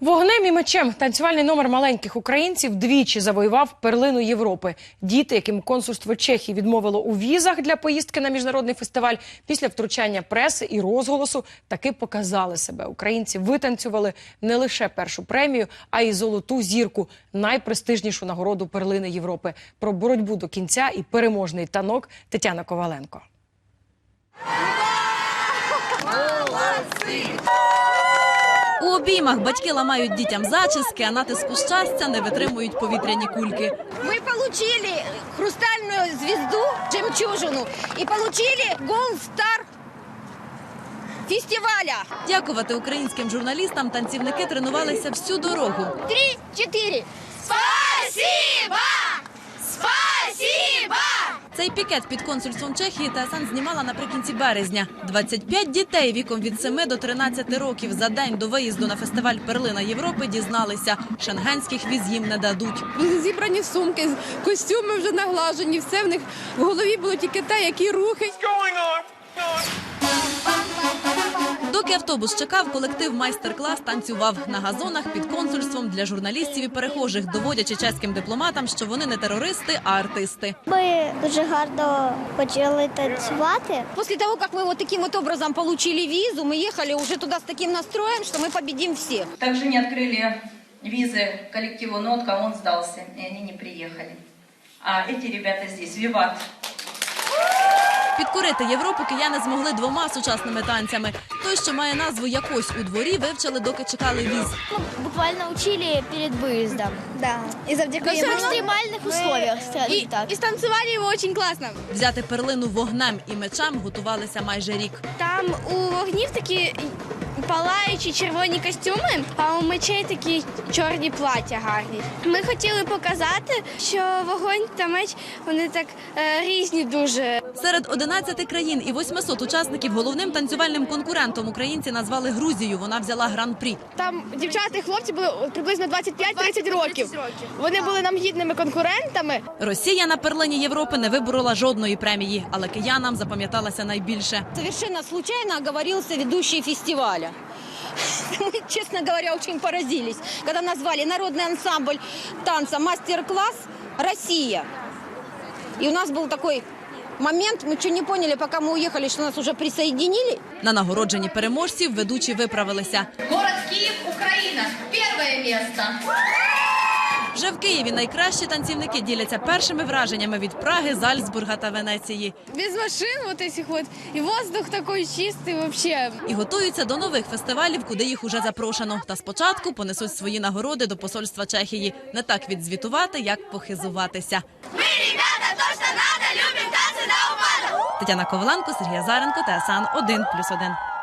Вогнем і мечем танцювальний номер маленьких українців двічі завоював перлину Європи. Діти, яким консульство Чехії відмовило у візах для поїздки на міжнародний фестиваль, після втручання преси і розголосу таки показали себе. Українці витанцювали не лише першу премію, а й золоту зірку найпрестижнішу нагороду перлини Європи. Про боротьбу до кінця і переможний танок Тетяна Коваленко. У обіймах батьки ламають дітям зачіски, а натиску щастя не витримують повітряні кульки. Ми отримали хрустальну звізду жемчужину, і отримали Gold Star фестиваля. Дякувати українським журналістам танцівники тренувалися всю дорогу. Три, чотири. Спасибо! Цей пікет під консульством Чехії ТСН знімала наприкінці березня. 25 дітей віком від 7 до 13 років за день до виїзду на фестиваль Перлина Європи дізналися, шенгенських віз їм не дадуть. Зібрані сумки, костюми вже наглажені, все в них в голові було тільки те, які рухи Доки автобус чекав, колектив майстер-клас танцював на газонах під консульством для журналістів і перехожих, доводячи чеським дипломатам, що вони не терористи, а артисти. Ми дуже гарно почали танцювати. После того, как мы вот таким вот образом получили визу, мы ехали уже туда с таким настроем, что мы победим всех. Также не открыли визы коллективу «Нотка», он сдался, и они не приехали. А эти ребята здесь, «Виват». Підкорити Європу кияни змогли двома сучасними танцями. Той, що має назву якось у дворі, вивчили, доки чекали віз. Ну, буквально учили перед выездом. Да. И завдяки в экстремальных условиях, скажем так. І станцювали його дуже класно. Взяти перлину вогнем і мечем готувалися майже рік. Там у вогнів такі палаючі червоні костюми, а у мечей такі чорні плаття гарні. Ми хотіли показати, що вогонь та меч вони так е, різні дуже. Серед 11 країн і 800 учасників головним танцювальним конкурентом українці назвали Грузію. Вона взяла гран-прі. Там дівчата і хлопці були приблизно 25-30 років. Вони були нам гідними конкурентами. Росія на перлині Європи не виборола жодної премії, але киянам запам'яталася найбільше. Совершенно случайно оговорился ведущий фестиваля. Мы, честно говоря, очень поразились, когда назвали народный ансамбль танца «Мастер-класс Россия». И у нас был такой момент, мы что не поняли, пока мы уехали, что нас уже присоединили. На нагородженні переможців ведучі виправилися. Город Киев, Украина. Первое место. Вже в Києві найкращі танцівники діляться першими враженнями від Праги, Зальцбурга та Венеції Без машин вот этих вот. І воздух такий чистий вообще. і готуються до нових фестивалів, куди їх уже запрошено. Та спочатку понесуть свої нагороди до посольства Чехії. Не так відзвітувати, як похизуватися. Ми, ребята, то, що надо, любимо танці на Тетяна Коваленко, Сергій Азаренко, ТСН 1+,1.